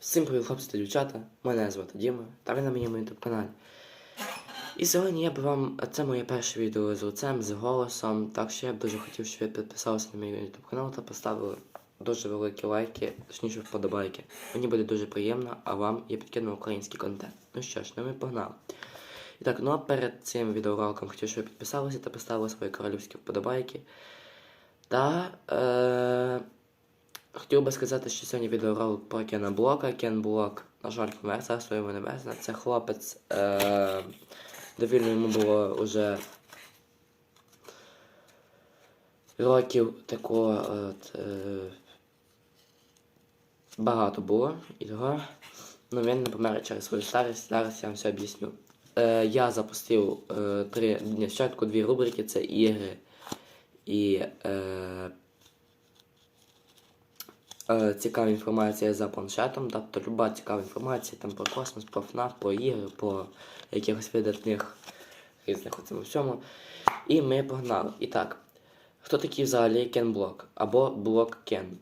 Всім привіт, хлопці та дівчата. Мене звати Діма, та ви на моєму YouTube каналі. І сьогодні я б вам. Це моє перше відео з лицем, з голосом. Так що я б дуже хотів, щоб ви підписалися на мій YouTube канал та поставили дуже великі лайки, точніше вподобайки. Мені буде дуже приємно, а вам я підкину український контент. Ну що ж, ну ми погнали. І так, ну а перед цим відеороликом хотів, щоб ви підписалися та поставили свої королівські вподобайки. Та. Е... Хотів би сказати, що сьогодні відеоролик про Кена Блока. Кен Блок, на жаль, помер царство йому небесне. Це хлопець, е, довільно йому було вже років такого от, е, багато було і того. Ну він не помер через свою старість. Зараз я вам все об'ясню. Е, я запустив е, три ні, спочатку дві рубрики: це ігри і. Е, е, цікава інформація за планшетом, тобто люба цікава інформація там про космос, про ФНАФ, про ігри, про якихось видатних різних у цьому всьому. І ми погнали. І так, хто такий взагалі Кен Блок або Блок Кен?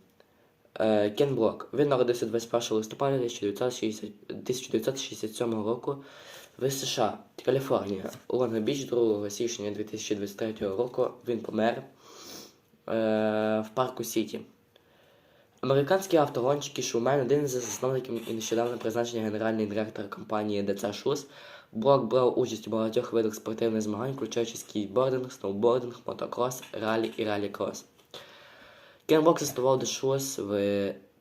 Е, Кен Блок. Він народився 21 листопада 1960 1967 року в США, Каліфорнія. У Лонг-Біч 2 січня 2023 року він помер е, в парку Сіті. Американський автогонщик і шоумен один із засновників і нещодавно призначений генеральний директор компанії ДЦ Шус. Блок брав участь у багатьох видах спортивних змагань, включаючи скейтбординг, сноубординг, мотокрос, ралі і ралі-крос. Кен заснував The Shoes в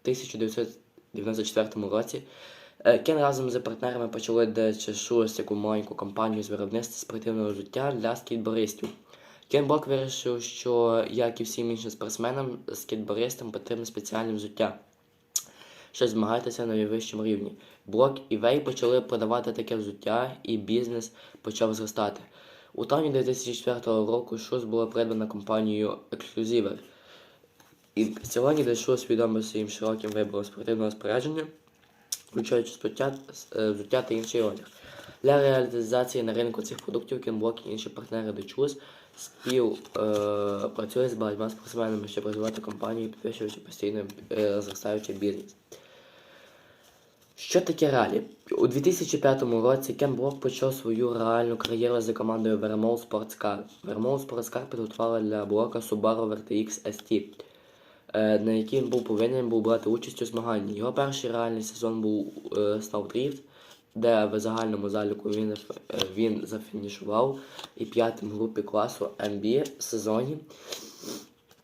1994 році. Е, Кен разом з партнерами почали The Shoes як маленьку компанію з виробництва спортивного життя для скейтбористів. Кен Блок вирішив, що, як і всім іншим спортсменам, скейтбористам потрібно спеціальне взуття, щоб змагатися на найвищому рівні. Блок і Вей почали продавати таке взуття, і бізнес почав зростати. У травні 2004 року Шус було придбано компанією Exclusiver. І сьогодні де Шус відомий своїм широким вибором спортивного спорядження, включаючи е, взуття та інший одяг. Для реалізації на ринку цих продуктів Кенблок і інші партнери Дочус спів е, працює з багатьма спортсменами, щоб розвивати компанію, підвищуючи постійно е, зростаючий бізнес. Що таке ралі? У 2005 році Кен Блок почав свою реальну кар'єру за командою Vermont Sports Car. Vermont Sports Car підготувала для блока Subaru VRTX ST, е, на який він був повинен був брати участь у змаганні. Його перший реальний сезон був е, Snowdrift, де в загальному заліку він, е, він зафінішував і п'ятим групі класу MB в сезоні.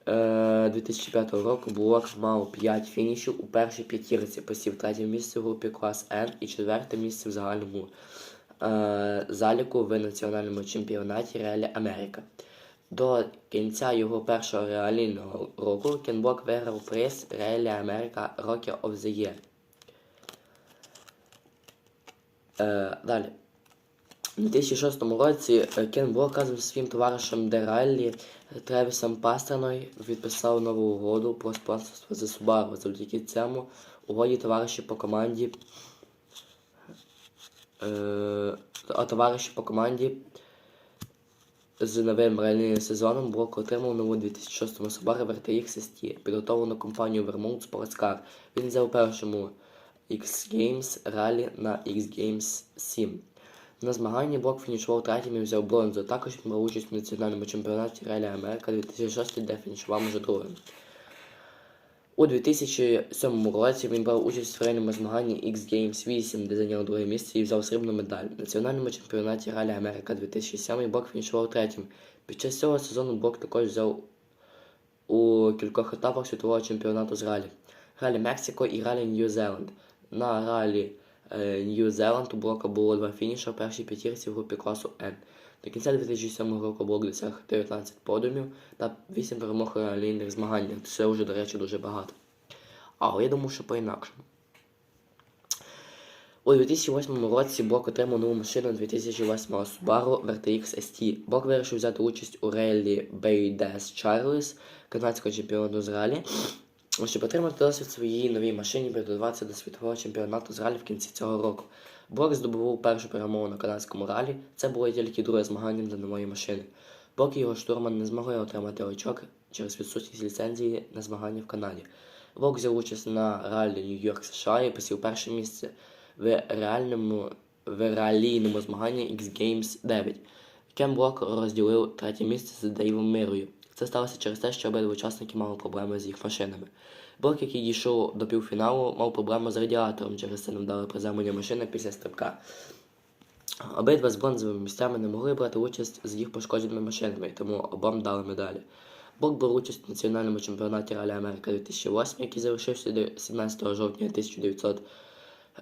Е, 2005 року блок мав 5 фінішів у першій п'ятірці, посів третє місце в групі клас N і четверте місце в загальному е, заліку в національному чемпіонаті Реалі Америка. До кінця його першого реалійного року Кенблок виграв приз Реалі Америка Rocky of the Year. Е, далі. У 2006 році е, Кен Блок разом зі своїм товаришем Дераллі Тревісом Пастерною підписав нову угоду про спонсорство за Subaru. Завдяки цьому угоді товариші по команді е, товариші по команді з новим реальним сезоном Блок отримав нову 2006 Subaru VRTX ST, підготовлену компанією Vermont Sports Car. Він взяв першому X Games ралі на X Games 7. На змаганні Блок фінішував третім і взяв бронзу. Також він участь в національному чемпіонаті Ралі Америка 2006, де фінішував уже другим. У 2007 році він брав участь в реальному змаганні X Games 8, де зайняв друге місце і взяв срібну медаль. В національному чемпіонаті Ралі Америка 2007 Блок фінішував третім. Під час цього сезону Блок також взяв у кількох етапах світового чемпіонату з ралі. Ралі Мексико і ралі Нью-Зеланд. На ралі е, Нью-Зеланд у блока було два фініша в першій п'ятірці в групі класу N. До кінця 2007 року блок досяг 19 подумів та 8 перемог у ралійних змаганнях. Це вже, до речі, дуже багато. Але я думаю, що по-інакшому. У 2008 році Блок отримав нову машину 2008 Subaru VRTX ST. Блок вирішив взяти участь у рейлі Bay Charles, канадського чемпіону з ралі, щоб отримати досвід своїй новій машині підготуватися до світового чемпіонату з ралі в кінці цього року. Блок здобув першу перемогу на канадському ралі. Це було тільки друге змагання для нової машини. Поки його штурман не змогли отримати очок через відсутність ліцензії на змагання в Канаді. Вок взяв участь на ралі Нью-Йорк США і посів перше місце в реальному в реалійному змаганні X Games 9. Кен Блок розділив третє місце з Дейвом Мирою. Це сталося через те, що обидва учасники мали проблеми з їх машинами. Блок, який дійшов до півфіналу, мав проблему з радіатором, через це не вдале приземлення машини після стрибка. Обидва з бронзовими місцями не могли брати участь з їх пошкодженими машинами, тому обом дали медалі. Блок бере участь в національному чемпіонаті Ралі Америка 2008, який завершився 17 жовтня 1900,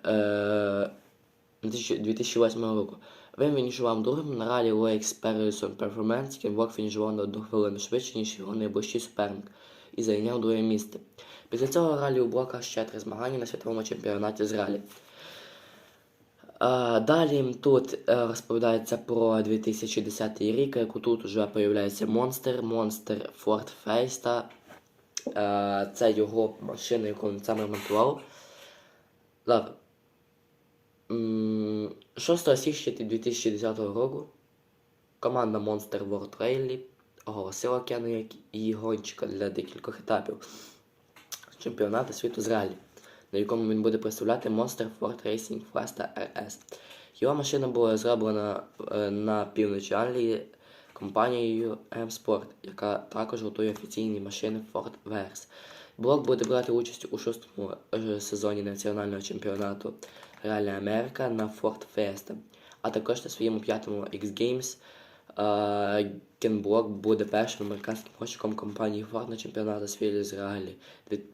е, 2008 року. Він фінішував другим на ралі Lakes Paris Performance, Кінблок фінішував на одну хвилину швидше, ніж його найближчий суперник, і зайняв друге місце. Після цього ралі у блока ще три змагання на світовому чемпіонаті з ралі. Далі тут е, розповідається про 2010 рік, яку тут вже появляється Монстер, Монстер Ford Fiesta. Е, Це його машина, яку він сам ремонтував. Ладно. М, 6 січня 2010 року команда Monster World Rally оголосила Кену як її гонщика для декількох етапів чемпіонату світу з ралі, на якому він буде представляти Monster Ford Racing Fiesta RS. Його машина була зроблена е, на півночі Англії компанією M-Sport, яка також готує офіційні машини Ford Verse. Блок буде брати участь у шостому е, сезоні національного чемпіонату Ралі Америка на Ford Fiesta, а також на своєму п'ятому X Games е, Кенблок буде першим американським гонщиком компанії Ford на чемпіонаті світу з ралі.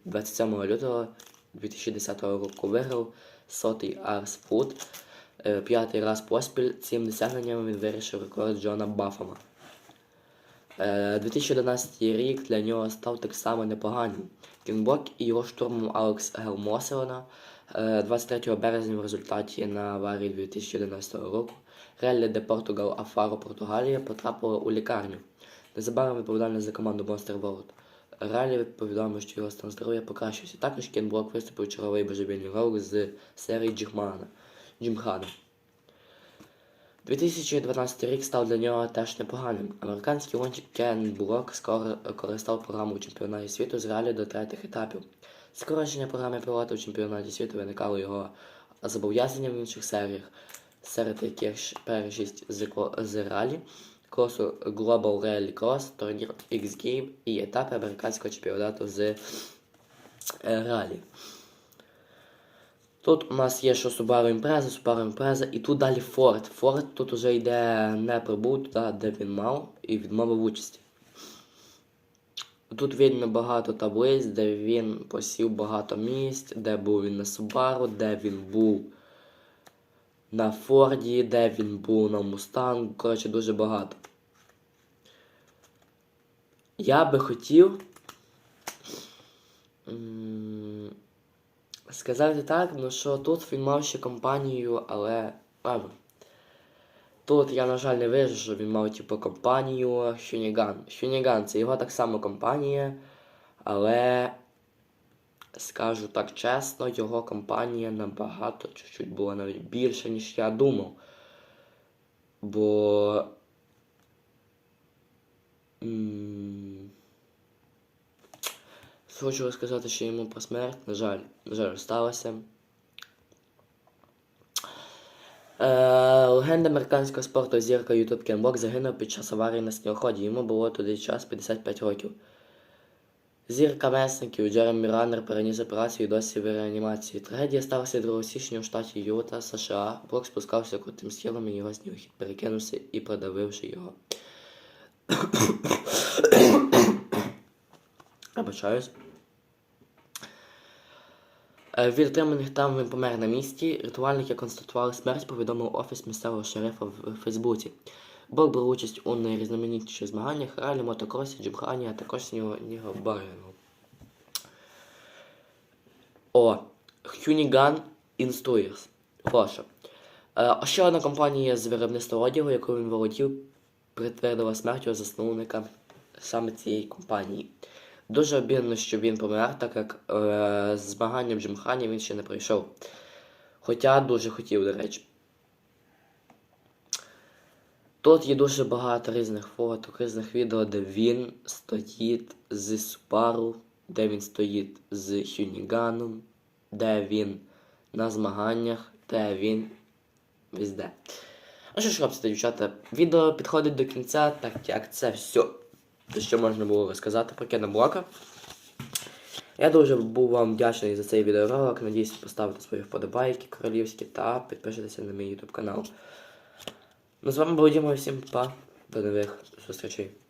27 лютого 2010 року виграв сотий Арс Фуд. Е, П'ятий раз поспіль цим досягненням він вирішив рекорд Джона Баффама. Е, 2011 рік для нього став так само непоганим. Кінблок і його штурмом Алекс Гелмоселена 23 березня в результаті на аварії 2011 року Реллі де Португал Афаро Португалія потрапила у лікарню. Незабаром відповідальний за команду Monster World. Ралі повідомив, що його стан здоров'я покращився. Також Кінблок виступив черговий божевільний ролик з серії. Джимхана. 2012 рік став для нього теж непоганим. Американський гонщик Кен Блок скоро користав програму у чемпіонаті світу з ралі до третіх етапів. Скорочення програми пілота у чемпіонаті світу виникало його зобов'язанням в інших серіях, серед яких першість з, ралі, кросу Global Rally Cross, турнір X Game і етапи американського чемпіонату з е, ралі. Тут у нас є що Subaru Impreza, Subaru Impreza, і тут далі Ford. Ford тут уже йде не прибув туди, де він мав, і відмовив участі. Тут видно багато таблиць, де він посів багато місць, де був він на Subaru, де він був на Форді, де він був на Mustang. Коротше, дуже багато. Я би хотів. Сказати так, ну що тут він мав ще компанію, але. Ладно. Тут я, на жаль, не вижу, що він мав типу компанію Шуніган. Шуніган це його так само компанія, але скажу так чесно, його компанія набагато чуть-чуть була навіть більше, ніж я думав. Бо. Хочу сказати, що йому про смерть, на жаль, на жаль, сталося. Е, легенда американського спорту зірка Ютуб Кенбок загинув під час аварії на снігоході. Йому було тоді час 55 років. Зірка месників Джеремі Раннер переніс операцію і досі в реанімації. Трагедія сталася 2 січня у штаті Юта, США. Блок спускався крутим схилом і його снігохід перекинувся і продавивши його. Обачаюсь. Е, Від отриманих там він помер на місці. Рятувальники констатували смерть, повідомив офіс місцевого шерифа в Фейсбуці. Бог брав участь у найрізноманітніших змаганнях ралі, мотокросі, джимхані, а також снігоборінгу. О, Хюніган Інстуєрс. Прошу. Е, а ще одна компанія з виробництва одягу, яку він володів, підтвердила смерть його засновника саме цієї компанії. Дуже обідно, що він помер, так як е, з змаганням Джимхані він ще не пройшов. Хоча дуже хотів, до речі. Тут є дуже багато різних фоток, різних відео, де він стоїть зі Subaru де він стоїть з Хюніганом, де він на змаганнях, де він везде. Ну що ж, хлопці та дівчата, відео підходить до кінця, так як це все, що можна було розказати про Кена Блока. Я дуже був вам вдячний за цей відеоролик. Надіюсь, поставите свої вподобайки королівські та підпишитеся на мій YouTube канал. Ну, з вами був Діма, всім па. До нових зустрічей.